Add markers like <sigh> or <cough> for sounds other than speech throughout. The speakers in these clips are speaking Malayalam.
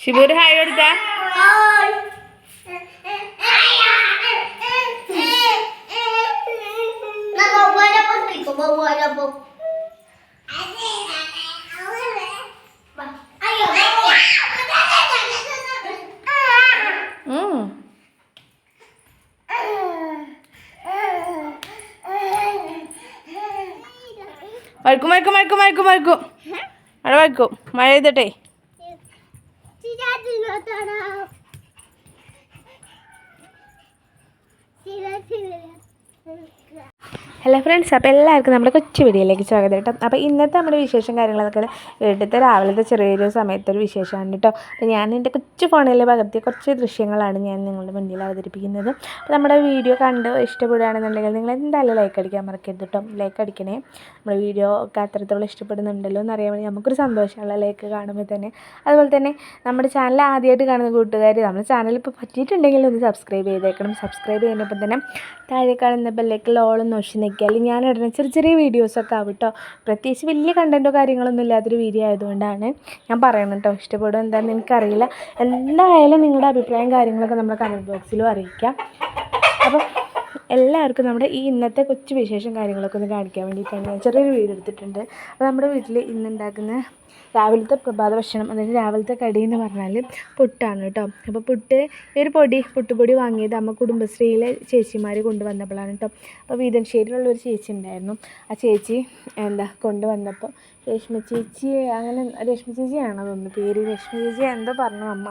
ഷിബൂര് ഹായ് കൊടുത്ത. വഴക്കും വഴക്കും വഴക്കും വഴക്കും വഴക്കും അവിടെ വഴക്കും മഴ ചെയ്തിട്ടെ ഫ്രണ്ട്സ് അപ്പോൾ എല്ലാവർക്കും നമ്മുടെ കൊച്ചു വീഡിയോയിലേക്ക് സ്വാഗതം കേട്ടോ. അപ്പോൾ ഇന്നത്തെ നമ്മുടെ വിശേഷം കാര്യങ്ങളൊക്കെ വീട്ടിലത്തെ രാവിലത്തെ ചെറിയൊരു സമയത്തൊരു വിശേഷമാണ് കേട്ടോ. അപ്പോൾ ഞാൻ എന്റെ കൊച്ചു ഫോണിൽ പകർത്തിയ കുറച്ച് ദൃശ്യങ്ങളാണ് ഞാൻ നിങ്ങളുടെ മുന്നിൽ അവതരിപ്പിക്കുന്നത്. അപ്പോൾ നമ്മുടെ വീഡിയോ കണ്ട് ഇഷ്ടപ്പെടുകയാണെന്നുണ്ടെങ്കിൽ നിങ്ങൾ എന്തായാലും ലൈക്ക് അടിക്കാൻ മറക്കരുത് കേട്ടോ. ലൈക്ക് അടിക്കണേ. നമ്മുടെ വീഡിയോ ഒക്കെ അത്രത്തോളം ഇഷ്ടപ്പെടുന്നുണ്ടല്ലോ എന്ന് അറിയാൻ വേണ്ടി നമുക്കൊരു സന്തോഷമുള്ള ലൈക്ക് കാണുമ്പോൾ തന്നെ. അതുപോലെ തന്നെ നമ്മുടെ ചാനൽ ആദ്യമായിട്ട് കാണുന്ന കൂട്ടുകാർ നമ്മുടെ ചാനൽ ഇപ്പോൾ പറ്റിയിട്ടുണ്ടെങ്കിൽ ഒന്ന് സബ്സ്ക്രൈബ് ചെയ്തേക്കണം. സബ്സ്ക്രൈബ് ചെയ്യുന്നപ്പോൾ തന്നെ താഴെ കാണുന്ന ബെല്ലേക്ക് ലോളൊന്ന് നോക്കി നിൽക്കിയാൽ ഞാൻ ഇടുന്ന ചെറിയ ചെറിയ വീഡിയോസൊക്കെ ആവും കേട്ടോ പ്രത്യേകിച്ച് വലിയ കണ്ടന്റോ കാര്യങ്ങളൊന്നും ഇല്ലാത്തൊരു വീഡിയോ ആയതുകൊണ്ടാണ് ഞാൻ പറയുന്നത് കേട്ടോ ഇഷ്ടപ്പെടും എന്താണെന്ന് എനിക്കറിയില്ല. എന്തായാലും നിങ്ങളുടെ അഭിപ്രായം കാര്യങ്ങളൊക്കെ നമ്മുടെ കമന്റ് ബോക്സിലും അറിയിക്കാം. അപ്പോൾ എല്ലാവർക്കും നമ്മുടെ ഈ ഇന്നത്തെ കൊച്ചു വിശേഷം കാര്യങ്ങളൊക്കെ ഒന്ന് കാണിക്കാൻ വേണ്ടിയിട്ടാണ് ഞാൻ ചെറിയൊരു വീഡിയോ എടുത്തിട്ടുണ്ട്. അപ്പോൾ നമ്മുടെ വീട്ടിൽ ഇന്നുണ്ടാക്കുന്ന രാവിലത്തെ പ്രഭാത ഭക്ഷണം അതായത് രാവിലത്തെ കടി എന്ന് പറഞ്ഞാൽ പുട്ടാണ് കേട്ടോ അപ്പോൾ പുട്ട് ഒരു പൊടി പുട്ടുപൊടി വാങ്ങിയത് അമ്മ കുടുംബശ്രീയിലെ ചേച്ചിമാർ കൊണ്ടുവന്നപ്പോഴാണ് കേട്ടോ അപ്പോൾ വീതൻശ്ശേരിയിലുള്ള ഒരു ചേച്ചി ഉണ്ടായിരുന്നു. ആ ചേച്ചി എന്താ കൊണ്ടുവന്നപ്പോൾ രേഷ്മ ചേച്ചി അങ്ങനെ രേഷ്മ ചേച്ചിയാണോ തോന്നുന്നു പേര് രേഷ്മ ചേച്ചി എന്തോ പറഞ്ഞു അമ്മ.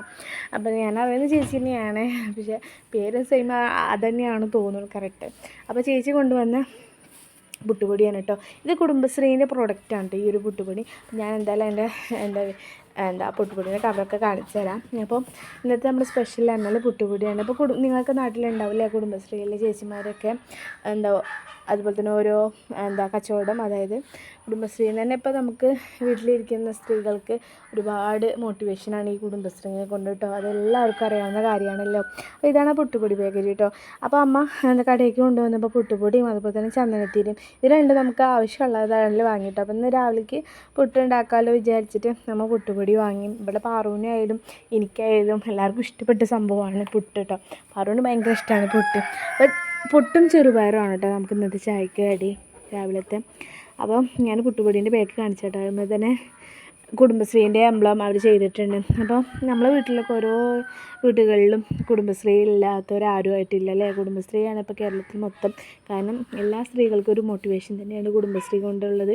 അപ്പോൾ ഞാൻ അറിയുന്ന ചേച്ചി തന്നെയാണ് പക്ഷേ പേര് സെയിം അത് തന്നെയാണ് തോന്നുന്നു കറക്റ്റ് അപ്പോൾ ചേച്ചി കൊണ്ടുവന്ന പുട്ടുപൊടിയാണ് കേട്ടോ. ഇത് കുടുംബശ്രീന്റെ പ്രോഡക്റ്റാണ് കേട്ടോ ഈ ഒരു പുട്ടുപൊടി. ഞാൻ എന്തായാലും എന്റെ എന്താ എന്താ പുട്ടുപൊടിയുടെ കവറൊക്കെ കാണിച്ചു തരാം. അപ്പം ഇന്നത്തെ നമ്മുടെ സ്പെഷ്യൽ എന്നാൽ പുട്ടുപൊടിയാണ്. അപ്പോൾ കുടു നിങ്ങൾക്ക് നാട്ടിലുണ്ടാവില്ലേ കുടുംബശ്രീയിലെ ചേച്ചിമാരൊക്കെ? എന്താ അതുപോലെ തന്നെ ഓരോ എന്താ കച്ചവടം അതായത് കുടുംബശ്രീയിൽ തന്നെ ഇപ്പോൾ നമുക്ക് വീട്ടിലിരിക്കുന്ന സ്ത്രീകൾക്ക് ഒരുപാട് മോട്ടിവേഷനാണ് ഈ കുടുംബശ്രീയെ കൊണ്ട് കേട്ടോ. അതെല്ലാവർക്കും അറിയാവുന്ന കാര്യമാണല്ലോ. അപ്പോൾ ഇതാണ് പുട്ടുപൊടി ബേക്കറി കേട്ടോ. അപ്പോൾ അമ്മ എന്താ കടയിലേക്ക് കൊണ്ടുവന്നപ്പോൾ പുട്ടുപൊടിയും അതുപോലെ തന്നെ ചന്ദനത്തിരിയും ഇത് രണ്ട് നമുക്ക് ആവശ്യമുള്ളതാണല്ലോ വാങ്ങിയിട്ടോ. അപ്പോൾ ഇന്ന് രാവിലേക്ക് പുട്ടുണ്ടാക്കാമല്ലോ വിചാരിച്ചിട്ട് നമ്മൾ പുട്ടുപൊടി വാങ്ങി. ഇവിടെ പാറുവിനായാലും എനിക്കായാലും എല്ലാവർക്കും ഇഷ്ടപ്പെട്ട സംഭവമാണ് പുട്ട് കേട്ടോ. പാറുവിന് ഭയങ്കര ഇഷ്ടമാണ് പുട്ട്. അപ്പോൾ പുട്ടും ചെറുപയറുമാണ് കേട്ടോ. നമുക്ക് ഇന്നത്തെ ചായക്ക് കടി രാവിലത്തെ. അപ്പം ഞാൻ പുട്ടുപൊടീന്റെ പാക്ക് കാണിച്ചിട്ടോ. അതുപോലെ തന്നെ കുടുംബശ്രീന്റെ എംബ്ലം അവർ ചെയ്തിട്ടുണ്ട്. അപ്പോൾ നമ്മളെ വീട്ടിലൊക്കെ ഓരോ വീടുകളിലും കുടുംബശ്രീ ഇല്ലാത്തവരാരും ആയിട്ടില്ല അല്ലേ? കുടുംബശ്രീയാണ് ഇപ്പോൾ കേരളത്തിൽ മൊത്തം. കാരണം എല്ലാ സ്ത്രീകൾക്കും ഒരു മോട്ടിവേഷൻ തന്നെയാണ് കുടുംബശ്രീ കൊണ്ടുള്ളത്.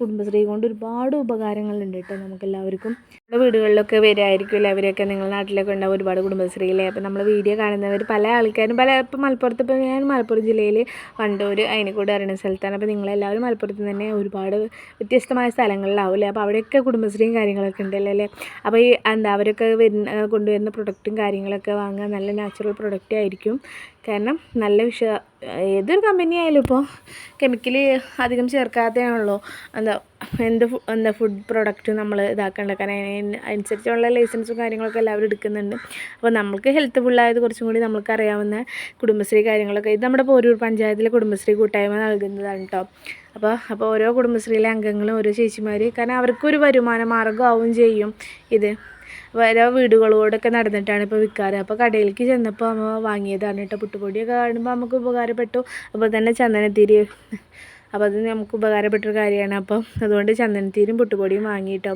കുടുംബശ്രീ കൊണ്ട് ഒരുപാട് ഉപകാരങ്ങളുണ്ട് കേട്ടോ നമുക്കെല്ലാവർക്കും. നമ്മുടെ വീടുകളിലൊക്കെ വരുമായിരിക്കുമല്ലേ അവരൊക്കെ നിങ്ങളുടെ നാട്ടിലൊക്കെ ഉണ്ടാവും ഒരുപാട് കുടുംബശ്രീയില്ലേ അപ്പോൾ നമ്മൾ വീഡിയോ കാണുന്നവർ പല ആൾക്കാരും പല ഇപ്പോൾ മലപ്പുറത്ത് ഇപ്പോൾ ഞാൻ മലപ്പുറം ജില്ലയിൽ വണ്ടൂർ കൂടെ അറിയുന്ന സ്ഥലത്താണ്. അപ്പോൾ നിങ്ങളെല്ലാവരും മലപ്പുറത്ത് തന്നെ ഒരുപാട് വ്യത്യസ്തമായ സ്ഥലങ്ങളിലാവും അല്ലേ? അപ്പോൾ അവിടെയൊക്കെ കുടുംബശ്രീയും കാര്യങ്ങളൊക്കെ ഉണ്ടല്ലോ അല്ലേ? അപ്പോൾ ഈ എന്താ അവരൊക്കെ വരുന്ന കൊണ്ടുവരുന്ന പ്രൊഡക്റ്റും കാര്യങ്ങളൊക്കെ വാങ്ങുക നല്ല നാച്ചുറൽ പ്രൊഡക്റ്റ് ആയിരിക്കും. കാരണം നല്ല വിഷ ഏതൊരു കമ്പനി ആയാലും ഇപ്പോൾ കെമിക്കൽ അധികം ചേർക്കാത്തതാണല്ലോ എന്താ എന്ത് എന്താ ഫുഡ് പ്രോഡക്റ്റ് നമ്മൾ ഇതാക്കേണ്ട? കാരണം അനുസരിച്ചുള്ള ലൈസൻസും കാര്യങ്ങളൊക്കെ എല്ലാവരും എടുക്കുന്നുണ്ട്. അപ്പോൾ നമുക്ക് ഹെൽത്ത് ഫുള്ളായത് കുറച്ചും കൂടി നമുക്ക് അറിയാവുന്ന കുടുംബശ്രീ കാര്യങ്ങളൊക്കെ. ഇത് നമ്മുടെ പോരൂർ പഞ്ചായത്തിലെ കുടുംബശ്രീ കൂട്ടായ്മ നൽകുന്നതാണ് കേട്ടോ അപ്പോൾ അപ്പോൾ ഓരോ കുടുംബശ്രീയിലെ അംഗങ്ങളും ഓരോ ചേച്ചിമാർ കാരണം അവർക്കൊരു വരുമാന മാർഗമാവും ചെയ്യും ഇത്. ഓരോ വീടുകളോടൊക്കെ നടന്നിട്ടാണ് ഇപ്പോൾ വിൽക്കാറ് അപ്പോൾ കടയിലേക്ക് ചെന്നപ്പോൾ അമ്മ വാങ്ങിയതാണ് കേട്ടോ. പുട്ടുപൊടിയൊക്കെ കാണുമ്പോൾ നമുക്ക് ഉപകാരപ്പെട്ടു. അപ്പോൾ തന്നെ ചന്ദനത്തിരി. അപ്പോൾ അത് നമുക്ക് ഉപകാരപ്പെട്ടൊരു കാര്യമാണ്. അപ്പം അതുകൊണ്ട് ചന്ദനത്തിരിയും പുട്ടുപൊടിയും വാങ്ങിയിട്ടോ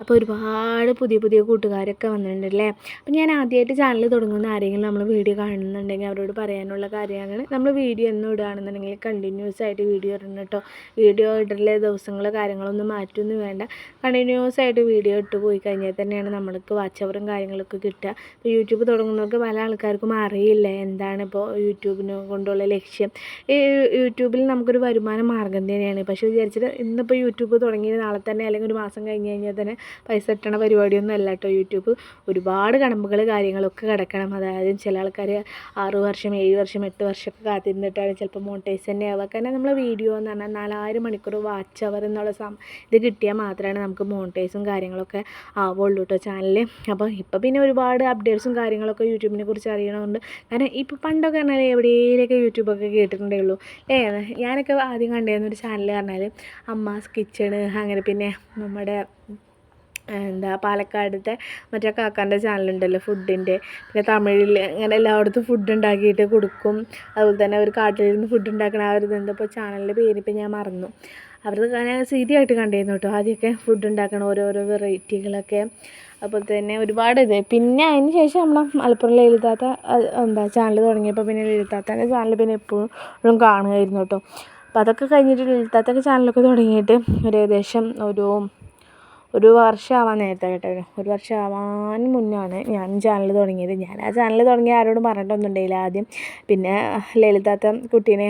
അപ്പോൾ ഒരുപാട് പുതിയ പുതിയ കൂട്ടുകാരൊക്കെ വന്നിട്ടുണ്ട് അല്ലേ അപ്പോൾ ഞാൻ ആദ്യമായിട്ട് ചാനൽ തുടങ്ങുന്ന ആരെങ്കിലും നമ്മൾ വീഡിയോ കാണുന്നുണ്ടെങ്കിൽ അവരോട് പറയാനുള്ള കാര്യമാണ് നമ്മൾ വീഡിയോ എന്നും ഇടുകയാണെന്നുണ്ടെങ്കിൽ കണ്ടിന്യൂസ് ആയിട്ട് വീഡിയോ ഇടണം കേട്ടോ. വീഡിയോ ഇടലെ ദിവസങ്ങൾ കാര്യങ്ങളൊന്നും മാറ്റൊന്നും വേണ്ട. കണ്ടിന്യൂസ് ആയിട്ട് വീഡിയോ ഇട്ട് പോയി കഴിഞ്ഞാൽ തന്നെയാണ് നമ്മൾക്ക് വാച്ച് അവറും കാര്യങ്ങളൊക്കെ കിട്ടുക. ഇപ്പോൾ യൂട്യൂബ് തുടങ്ങുന്നവർക്ക് പല ആൾക്കാർക്കും അറിയില്ല എന്താണ് ഇപ്പോൾ യൂട്യൂബിനെ കൊണ്ടുള്ള ലക്ഷ്യം? ഈ യൂട്യൂബിൽ നമുക്കൊരു വരുമാന മാർഗം തന്നെയാണ്. പക്ഷേ വിചാരിച്ചിട്ട് ഇന്നിപ്പോൾ യൂട്യൂബ് തുടങ്ങി നാളെ തന്നെ അല്ലെങ്കിൽ ഒരു മാസം കഴിഞ്ഞ് കഴിഞ്ഞാൽ തന്നെ പൈസ കിട്ടണ പരിപാടിയൊന്നും അല്ല കേട്ടോ യൂട്യൂബ്. ഒരുപാട് കടമ്പകൾ കാര്യങ്ങളൊക്കെ കിടക്കണം. അതായത് ചില ആൾക്കാർ ആറ് വർഷം ഏഴ് വർഷം എട്ട് വർഷമൊക്കെ കാത്തിരുന്നിട്ടാണ് ചിലപ്പോൾ മോട്ടേഴ്സ് തന്നെ ആവുക. കാരണം നമ്മൾ വീഡിയോ എന്ന് പറഞ്ഞാൽ നാലായിരം മണിക്കൂർ വാച്ച് അവർ എന്നുള്ള സം ഇത് കിട്ടിയാൽ മാത്രമാണ് നമുക്ക് മോട്ടേഴ്സും കാര്യങ്ങളൊക്കെ ആവുള്ളൂ കേട്ടോ ചാനലിൽ അപ്പോൾ ഇപ്പോൾ പിന്നെ ഒരുപാട് അപ്ഡേറ്റ്സും കാര്യങ്ങളൊക്കെ യൂട്യൂബിനെ കുറിച്ച് അറിയണമുണ്ട് കാരണം ഇപ്പോൾ പണ്ടൊക്കെ പറഞ്ഞാൽ എവിടെയൊക്കെ യൂട്യൂബൊക്കെ കേട്ടിട്ടുണ്ടേ ഉള്ളൂ. ഏ ഞാനൊക്കെ ആദ്യം കണ്ടിരുന്ന ഒരു ചാനൽ പറഞ്ഞാൽ അമ്മാസ് കിച്ചണ് അങ്ങനെ പിന്നെ നമ്മുടെ എന്താ പാലക്കാടത്തെ മറ്റേ കാക്കാന്റെ ചാനലുണ്ടല്ലോ ഫുഡിന്റെ പിന്നെ തമിഴിൽ അങ്ങനെ എല്ലായിടത്തും ഫുഡ് ഉണ്ടാക്കിയിട്ട് കൊടുക്കും. അതുപോലെ തന്നെ അവർ കാട്ടിലിരുന്ന് ഫുഡ് ഉണ്ടാക്കണ ആ ഒരു ഇതെന്താ ഇപ്പോൾ ചാനലിന്റെ പേരിപ്പോൾ ഞാൻ മറന്നു. അവരത് ഞാൻ സീരിയായിട്ട് കണ്ടിരുന്നു കേട്ടോ. ആദ്യമൊക്കെ ഫുഡ് ഉണ്ടാക്കണ ഓരോരോ വെറൈറ്റികളൊക്കെ. അതുപോലെ തന്നെ ഒരുപാട് ഇത്. പിന്നെ അതിന് ശേഷം നമ്മുടെ മലപ്പുറം ലളിതാത്ത എന്താ ചാനൽ തുടങ്ങിയപ്പോൾ പിന്നെ ലളിതാത്താന്റെ ചാനൽ പിന്നെ എപ്പോഴും കാണുമായിരുന്നു കേട്ടോ. അപ്പോൾ അതൊക്കെ കഴിഞ്ഞിട്ട് ലളിതാത്തൊക്കെ ചാനലൊക്കെ തുടങ്ങിയിട്ട് ഒരു ഏകദേശം ഒരു ഒരു വർഷമാവാൻ നേരത്തെ കേട്ടോ ഒരു വർഷം ആവാൻ മുന്നാണ് ഞാൻ ചാനൽ തുടങ്ങിയത്. ഞാൻ ആ ചാനൽ തുടങ്ങി ആരോടും പറഞ്ഞിട്ടൊന്നും ഉണ്ടായില്ല ആദ്യം. പിന്നെ ലളിതാത്ത കുട്ടീനെ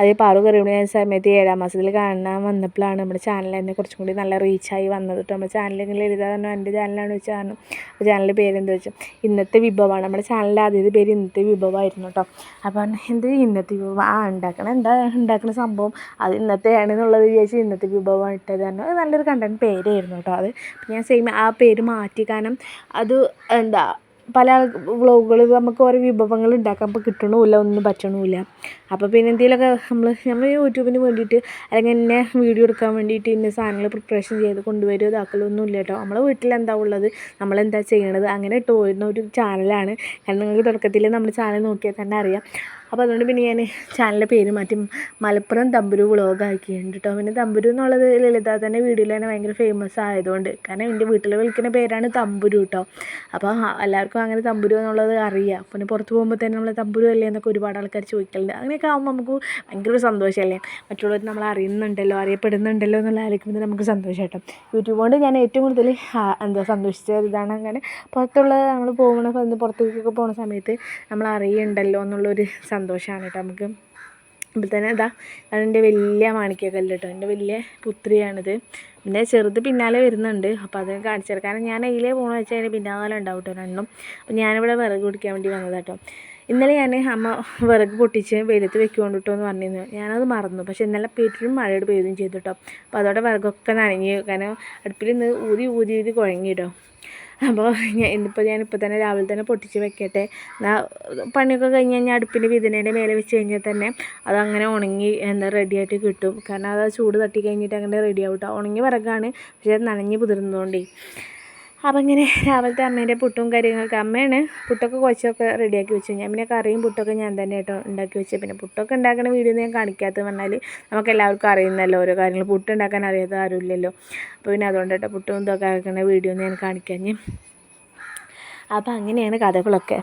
അതേ പാറു കറിയുന്ന സമയത്ത് ഏഴാം മാസത്തിൽ കാണാൻ വന്നപ്പോഴാണ് നമ്മുടെ ചാനൽ തന്നെ കുറച്ചും കൂടി നല്ല റീച്ചായി വന്നത് കേട്ടോ. നമ്മുടെ ചാനലിങ്ങനെ എഴുതാൻ പറഞ്ഞു. എന്റെ ചാനലാണ് വെച്ച് കാരണം അപ്പോൾ ചാനലിന്റെ പേരെന്താ വെച്ചാൽ ഇന്നത്തെ വിഭവമാണ്. നമ്മുടെ ചാനലിന്റെ ആദ്യത്തെ പേര് ഇന്നത്തെ വിഭവമായിരുന്നു കേട്ടോ. അപ്പോൾ എന്ത് ഇന്നത്തെ വിഭവം? ആ ഉണ്ടാക്കണം എന്താ? ഉണ്ടാക്കുന്ന സംഭവം? അത് ഇന്നത്തെയാണ് എന്നുള്ളത് വിചാരിച്ച് ഇന്നത്തെ വിഭവം ഇട്ടത് തന്നെ നല്ലൊരു കണ്ടന്റ് പേരായിരുന്നു കേട്ടോ അത്. ഞാൻ സെയിം ആ പേര് മാറ്റി കാരണം അത് എന്താ പല വ്ളോഗുകൾ നമുക്ക് ഓരോ വിഭവങ്ങൾ ഉണ്ടാക്കാൻ ഇപ്പോൾ കിട്ടണമില്ല ഒന്നും പറ്റണമില്ല അപ്പോൾ പിന്നെ എന്തെങ്കിലുമൊക്കെ നമ്മൾ നമ്മൾ യൂട്യൂബിന് വേണ്ടിയിട്ട് അല്ലെങ്കിൽ എന്നെ വീഡിയോ എടുക്കാൻ വേണ്ടിയിട്ട് ഇന്ന സാധനങ്ങൾ പ്രിപ്പറേഷൻ ചെയ്ത് കൊണ്ടുവരും ഇതാക്കലൊന്നും ഇല്ല കേട്ടോ. നമ്മളെ വീട്ടിൽ എന്താ ഉള്ളത് നമ്മളെന്താ ചെയ്യണത് അങ്ങനെ ഇട്ട് പോയിരുന്ന ഒരു ചാനലാണ് കാരണം നിങ്ങൾക്ക് തുടക്കത്തിൽ നമ്മുടെ ചാനൽ നോക്കിയാൽ തന്നെ അറിയാം. അപ്പോൾ അതുകൊണ്ട് പിന്നെ ഞാൻ ചാനലിന്റെ പേര് മാറ്റി മലപ്പുറം തമ്പുരു വ്ളോഗ് ആക്കിയിട്ടുണ്ട് കേട്ടോ പിന്നെ തമ്പുരു എന്നുള്ളത് ലളിത തന്നെ വീഡിയോയിൽ തന്നെ ഭയങ്കര ഫേമസ് ആയതുകൊണ്ട്. കാരണം എന്റെ വീട്ടിൽ വിളിക്കുന്ന പേരാണ് തമ്പുരു കേട്ടോ അപ്പോൾ എല്ലാവർക്കും അങ്ങനെ തമ്പുരു എന്നുള്ളത് അറിയാം. പിന്നെ പുറത്ത് പോകുമ്പോൾ തന്നെ നമ്മൾ തമ്പുരു അല്ലേ എന്നൊക്കെ ഒരുപാട് ആൾക്കാർ ചോദിക്കലുണ്ട്. അങ്ങനെയൊക്കെ ആകുമ്പോൾ നമുക്ക് ഭയങ്കര സന്തോഷമല്ലേ മറ്റുള്ളവർ നമ്മൾ അറിയുന്നുണ്ടല്ലോ അറിയപ്പെടുന്നുണ്ടല്ലോ എന്നുള്ള ആലോചിക്കുമ്പോൾ നമുക്ക് സന്തോഷം കേട്ടോ യൂട്യൂബ് കൊണ്ട് ഞാൻ ഏറ്റവും കൂടുതൽ എന്താ സന്തോഷിച്ച ഇതാണ് അങ്ങനെ പുറത്തുള്ള നമ്മൾ പോകുന്ന പുറത്തേക്കൊക്കെ പോകുന്ന സമയത്ത് നമ്മൾ അറിയണ്ടല്ലോ എന്നുള്ളൊരു സന്തോഷമാണ് കേട്ടോ നമുക്ക്. ഇപ്പോൾ തന്നെ ഇതാ അതെന്റെ വലിയ മാണിക്കക്കല്ല് കേട്ടോ എന്റെ വലിയ പുത്രിയാണിത്. പിന്നെ ചെറുത് പിന്നാലെ വരുന്നുണ്ട്. അപ്പോൾ അത് കാരണം ഞാൻ അതിലേ പോകണമെന്ന് വെച്ചാൽ അതിന് പിന്നാലെ ഉണ്ടാവും കേട്ടോ രണ്ടും. അപ്പോൾ ഞാനിവിടെ വിറക് കുടിക്കാൻ വേണ്ടി വന്നതാണ് കേട്ടോ ഇന്നലെ ഞാൻ അമ്മ വിറക് പൊട്ടിച്ച് വെയിലത്ത് വെക്കുകൊണ്ട് കേട്ടോ എന്ന് പറഞ്ഞിരുന്നു. ഞാനത് മറന്നു. പക്ഷേ ഇന്നലെ പെരും മഴയോട് പെയ്തും ചെയ്തു കേട്ടോ അപ്പോൾ അതോടെ വിറകൊക്കെ നനഞ്ഞു കാരണം അടുപ്പിൽ നിന്ന് ഊതി ഊതി ഊതി കുഴങ്ങി കേട്ടോ അപ്പോൾ ഞാൻ ഇന്നിപ്പോൾ ഞാനിപ്പോൾ തന്നെ രാവിലെ തന്നെ പൊട്ടിച്ച് വെക്കട്ടെ. പണിയൊക്കെ കഴിഞ്ഞ് കഴിഞ്ഞാൽ അടുപ്പിന് വിതനേന്റെ മേലെ വെച്ച് കഴിഞ്ഞാൽ തന്നെ അതങ്ങനെ ഉണങ്ങി എന്താ റെഡിയായിട്ട് കിട്ടും. കാരണം അത് ചൂട് തട്ടി കഴിഞ്ഞിട്ട് അങ്ങനെ റെഡി കേട്ടോ ഉണങ്ങി വിറകാണ് പക്ഷേ നനഞ്ഞ് കുതിർന്നതുകൊണ്ടേ അപ്പം ഇങ്ങനെ രാവിലത്തെ അമ്മേന്റെ പുട്ടും കാര്യങ്ങളൊക്കെ അമ്മയാണ് പുട്ടൊക്കെ കുഴച്ചൊക്കെ റെഡിയാക്കി വെച്ചു. ഞാൻ പിന്നെ കറിയും പുട്ടൊക്കെ ഞാൻ തന്നെ കേട്ടോ ഉണ്ടാക്കി വെച്ചു. പിന്നെ പുട്ടൊക്കെ ഉണ്ടാക്കുന്ന വീഡിയോ ഞാൻ കാണിക്കാത്തത് പറഞ്ഞാൽ നമുക്ക് എല്ലാവർക്കും അറിയുന്നല്ലോ ഓരോ കാര്യങ്ങൾ പുട്ട് ഉണ്ടാക്കാൻ അറിയാത്ത ആരുമില്ലല്ലോ. അപ്പോൾ പിന്നെ അതുകൊണ്ട് കേട്ടോ പുട്ടും ഇതൊക്കെ ആക്കുന്ന വീഡിയോ ഞാൻ കാണിക്കാൻ അപ്പം അങ്ങനെയാണ് കഥകളൊക്കെ.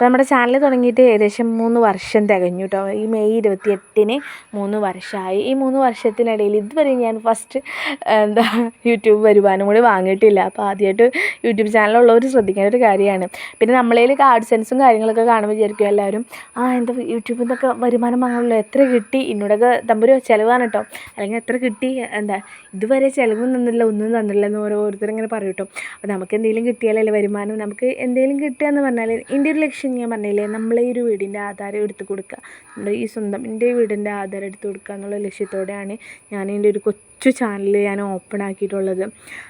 അപ്പോൾ നമ്മുടെ ചാനൽ തുടങ്ങിയിട്ട് ഏകദേശം മൂന്ന് വർഷം തികഞ്ഞു കേട്ടോ ഈ മെയ് ഇരുപത്തി എട്ടിന് മൂന്ന് വർഷമായി ഈ മൂന്ന് വർഷത്തിനിടയിൽ ഇതുവരെ ഞാൻ ഫസ്റ്റ് എന്താ യൂട്യൂബ് വരുമാനം കൂടി വാങ്ങിയിട്ടില്ല. അപ്പോൾ ആദ്യമായിട്ട് യൂട്യൂബ് ചാനലുള്ളവർ ശ്രദ്ധിക്കേണ്ട ഒരു കാര്യമാണ്. പിന്നെ നമ്മളതിൽ സെൻസും കാര്യങ്ങളൊക്കെ കാണുമ്പോൾ വിചാരിക്കും എല്ലാവരും ആ എന്താ യൂട്യൂബിൽ നിന്നൊക്കെ വരുമാനം വാങ്ങുള്ളൂ എത്ര കിട്ടി? എന്നോടൊക്കെ തമ്പുരു ചിലവാണ് കേട്ടോ അല്ലെങ്കിൽ എത്ര കിട്ടി? എന്താ ഇതുവരെ ചിലവും തന്നില്ല ഒന്നും തന്നില്ല എന്ന് ഓരോരുത്തരിങ്ങനെ പറയും കേട്ടോ അപ്പോൾ നമുക്ക് എന്തെങ്കിലും കിട്ടിയാലല്ലേ വരുമാനം? നമുക്ക് എന്തെങ്കിലും കിട്ടുക എന്ന് പറഞ്ഞാൽ എന്റെ ഒരു ലക്ഷ്യം ഞാൻ പറഞ്ഞില്ലേ നമ്മളെ ഈ ഒരു വീടിന്റെ ആധാരം എടുത്ത് കൊടുക്കുക. നമ്മുടെ ഈ സ്വന്തം എന്റെ വീടിന്റെ ആധാരം എടുത്ത് കൊടുക്കുക എന്നുള്ള ലക്ഷ്യത്തോടെയാണ് ഞാൻ എന്റെ ഒരു കൊച്ചു ചാനൽ ഞാൻ ഓപ്പൺ ആക്കിയിട്ടുള്ളത്.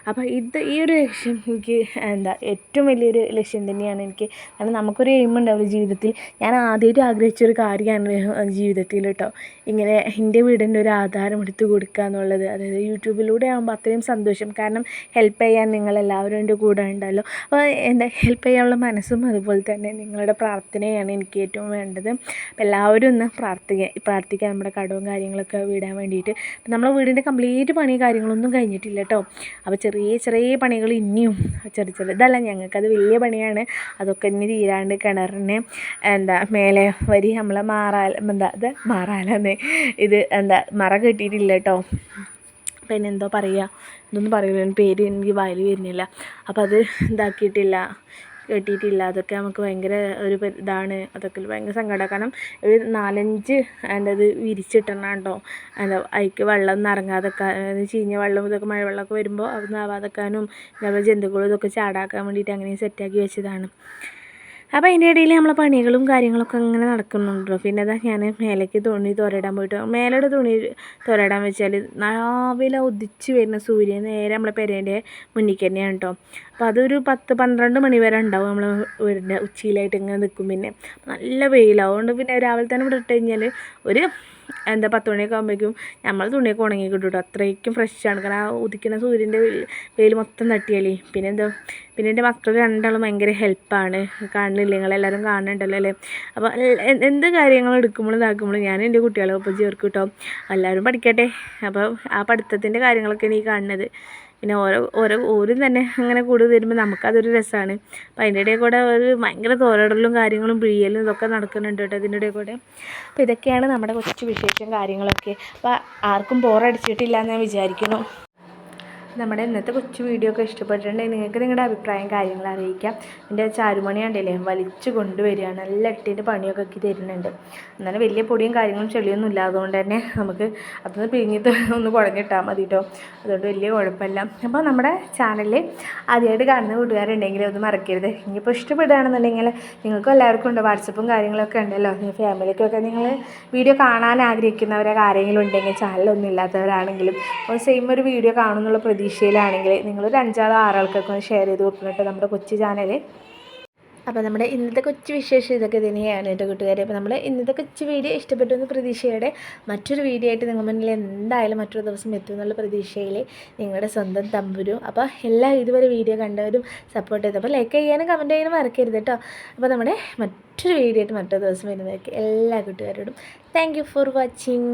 അപ്പോൾ ഇത് ഈ ഒരു ലക്ഷ്യം എനിക്ക് എന്താ ഏറ്റവും വലിയൊരു ലക്ഷ്യം തന്നെയാണ് എനിക്ക്. കാരണം നമുക്കൊരു എയിം ഉണ്ടാവില്ല ജീവിതത്തിൽ? ഞാൻ ആദ്യമായിട്ട് ആഗ്രഹിച്ചൊരു കാര്യമാണ് ജീവിതത്തിൽ കേട്ടോ. ഇങ്ങനെ എന്റെ വീടിന്റെ ഒരു ആധാരം എടുത്ത് കൊടുക്കുക എന്നുള്ളത്. അതായത് യൂട്യൂബിലൂടെ ആകുമ്പോൾ അത്രയും സന്തോഷം. കാരണം ഹെൽപ്പ് ചെയ്യാൻ നിങ്ങളെല്ലാവരും എന്റെ കൂടെ ഉണ്ടല്ലോ. അപ്പോൾ എന്താ ഹെൽപ്പ് ചെയ്യാനുള്ള മനസ്സും അതുപോലെ തന്നെ നിങ്ങളുടെ പ്രാർത്ഥനയാണ് എനിക്ക് ഏറ്റവും വേണ്ടത്. അപ്പോൾ എല്ലാവരും ഒന്ന് പ്രാർത്ഥിക്കുക പ്രാർത്ഥിക്കുക നമ്മുടെ കടവും കാര്യങ്ങളൊക്കെ വിടാൻ വേണ്ടിയിട്ട്. നമ്മളെ വീടിന്റെ കംപ്ലീറ്റ് പണി കാര്യങ്ങളൊന്നും കഴിഞ്ഞിട്ടില്ല കേട്ടോ അപ്പോൾ ചെറിയ ചെറിയ പണികൾ ഇനിയും ചെറിയ ചെറിയ ഇതല്ല ഞങ്ങൾക്കത് വലിയ പണിയാണ്. അതൊക്കെ ഇനി തീരാണ്ട് കിണറിന് എന്താ മേലെ വരി നമ്മളെ മാറാല എന്താ ഇത് മാറാലെന്ന് ഇത് എന്താ മറ കെട്ടിയിട്ടില്ല കേട്ടോ പിന്നെ എന്തോ പറയുക ഇതൊന്നും പറയില്ല പേര് എനിക്ക് വായിൽ വരുന്നില്ല. അപ്പോൾ അത് ഇതാക്കിയിട്ടില്ല. കെട്ടിയിട്ടില്ല അതൊക്കെ നമുക്ക് ഭയങ്കര ഒരു ഇതാണ്. അതൊക്കെ ഭയങ്കര സങ്കടമാണ് കാരണം ഒരു നാലഞ്ച് എന്താ ഇത് വിരിച്ചിട്ടണം കേട്ടോ എന്താ അതിക്ക് വെള്ളം ഒന്നും നിറങ്ങാതെക്കാൻ ചീഞ്ഞ വെള്ളം ഇതൊക്കെ മഴവെള്ളമൊക്കെ വരുമ്പോൾ അതൊന്നും ആവാതെക്കാനും അതേപോലെ ജന്തുക്കളും ഇതൊക്കെ ചാടാക്കാൻ വേണ്ടിയിട്ട് അങ്ങനെ സെറ്റാക്കി വെച്ചതാണ്. അപ്പോൾ അതിന്റെ ഇടയിൽ നമ്മളെ പണികളും കാര്യങ്ങളൊക്കെ അങ്ങനെ നടക്കുന്നുണ്ടല്ലോ. പിന്നെ അതാ ഞാൻ മേലേക്ക് തുണി തുരടാൻ പോയിട്ട് മേലോട്ട് തുണി തുരടാൻ വെച്ചാൽ രാവിലെ ഉദിച്ച് വരുന്ന സൂര്യൻ നേരെ നമ്മളെ പെരേന്റെ മുന്നിൽ തന്നെയാണ് കേട്ടോ അപ്പോൾ അതൊരു പത്ത് പന്ത്രണ്ട് മണി വരെ ഉണ്ടാവും നമ്മൾ വീടിന്റെ ഉച്ചയിലായിട്ട് ഇങ്ങനെ നിൽക്കും പിന്നെ. നല്ല വെയിലാവും അതുകൊണ്ട് പിന്നെ രാവിലെ തന്നെ ഇവിടെ ഇട്ട് കഴിഞ്ഞാൽ ഒരു എന്താ പത്ത് മണിയൊക്കെ ആകുമ്പോഴേക്കും നമ്മൾ തുണിയൊക്കെ ഉണങ്ങി കിട്ടും. കേട്ടോ അത്രയ്ക്കും ഫ്രഷാണ് കാരണം ആ ഉദിക്കുന്ന സൂര്യന്റെ വെയിൽ മൊത്തം തട്ടിയാലേ. പിന്നെ എന്താ പിന്നെ എന്റെ മക്കൾ രണ്ടാളും ഭയങ്കര ഹെൽപ്പാണ് കാണുന്നില്ല? നിങ്ങളെല്ലാവരും കാണുന്നുണ്ടല്ലോ അല്ലേ? അപ്പോൾ എന്ത് കാര്യങ്ങൾ എടുക്കുമ്പോഴും ഇതാക്കുമ്പോഴും ഞാൻ എന്റെ കുട്ടികളെ ഒപ്പം ചേർക്കും കേട്ടോ. എല്ലാവരും പഠിക്കട്ടെ. അപ്പോൾ ആ പഠിത്തത്തിന്റെ കാര്യങ്ങളൊക്കെയാണ് ഈ കാണുന്നത്. പിന്നെ ഓരോ ഓരോ ഓരും തന്നെ അങ്ങനെ കൂടി വരുമ്പോൾ നമുക്കതൊരു രസമാണ് അപ്പോൾ അതിന്റെ ഇടയിൽ കൂടെ ഒരു ഭയങ്കര തോരടലും കാര്യങ്ങളും പിഴിയലും ഇതൊക്കെ നടക്കുന്നുണ്ട് കേട്ടോ ഇതിന്റെ ഇടയിൽ കൂടെ. അപ്പോൾ ഇതൊക്കെയാണ് നമ്മുടെ കൊച്ചു വിശേഷം കാര്യങ്ങളൊക്കെ. അപ്പോൾ ആർക്കും ബോറടിച്ചിട്ടില്ല എന്ന് ഞാൻ വിചാരിക്കുന്നു. നമ്മുടെ ഇന്നത്തെ കൊച്ചു വീഡിയോ ഒക്കെ ഇഷ്ടപ്പെട്ടിട്ടുണ്ടെങ്കിൽ നിങ്ങൾക്ക് നിങ്ങളുടെ അഭിപ്രായം കാര്യങ്ങൾ അറിയിക്കാം. എന്റെ ചാരുമണി കണ്ടില്ലേ? വലിച്ചു കൊണ്ടുവരികയാണ്. നല്ല എട്ടിന്റെ പണിയൊക്കെ ആക്കി തരുന്നുണ്ട്. എന്നാലും വലിയ പൊടിയും കാര്യങ്ങളും ചെളിയൊന്നും ഇല്ലാതുകൊണ്ട് തന്നെ നമുക്ക് അതൊന്ന് പിഴിഞ്ഞിട്ട് <laughs> ഒന്ന് കുഴഞ്ഞിട്ടാൽ മതി കേട്ടോ അതുകൊണ്ട് വലിയ കുഴപ്പമില്ല. അപ്പോൾ നമ്മുടെ ചാനലിൽ ആദ്യമായിട്ട് കാണുന്ന കൂട്ടുകാരുണ്ടെങ്കിൽ ഒന്ന് മറക്കരുത്. ഇനിയിപ്പോൾ ഇഷ്ടപ്പെടുകയാണെന്നുണ്ടെങ്കിൽ നിങ്ങൾക്കും എല്ലാവർക്കും ഉണ്ട്. വാട്സപ്പും കാര്യങ്ങളൊക്കെ ഉണ്ടല്ലോ. ഫാമിലിക്കൊക്കെ നിങ്ങൾ വീഡിയോ കാണാൻ ആഗ്രഹിക്കുന്നവരെ ആരെങ്കിലും ഉണ്ടെങ്കിൽ ചാനലൊന്നും ഇല്ലാത്തവരാണെങ്കിലും സെയിം ഒരു വീഡിയോ കാണുന്നുള്ള പ്രതീക്ഷയിലാണെങ്കിൽ നിങ്ങളൊരു അഞ്ചാറ് ആറാൾക്കൊക്കെ ഒന്ന് ഷെയർ ചെയ്ത് കൊടുക്കണം കേട്ടോ നമ്മുടെ കൊച്ചു ചാനൽ അപ്പോൾ നമ്മുടെ ഇന്നത്തെ കൊച്ചു വിശേഷം ഇതൊക്കെ തന്നെയാണ് കേട്ടോ കൂട്ടുകാരെ. അപ്പോൾ നമ്മൾ ഇന്നത്തെ കൊച്ചു വീഡിയോ ഇഷ്ടപ്പെട്ടു എന്ന് പ്രതീക്ഷയോടെ മറ്റൊരു വീഡിയോ ആയിട്ട് നിങ്ങൾ മുന്നിൽ എന്തായാലും മറ്റൊരു ദിവസം എത്തും എന്നുള്ള പ്രതീക്ഷയിൽ നിങ്ങളുടെ സ്വന്തം തമ്പുരു. അപ്പോൾ എല്ലാ ഇതുവരെ വീഡിയോ കണ്ടവരും സപ്പോർട്ട് ചെയ്തു അപ്പോൾ ലൈക്ക് ചെയ്യാനും കമന്റ് ചെയ്യാനും മറക്കരുത് കേട്ടോ. അപ്പോൾ നമ്മുടെ മറ്റൊരു വീഡിയോ ആയിട്ട് മറ്റൊരു ദിവസം വരുന്നതായിരിക്കും എല്ലാ കൂട്ടുകാരോടും താങ്ക് ഫോർ വാച്ചിങ്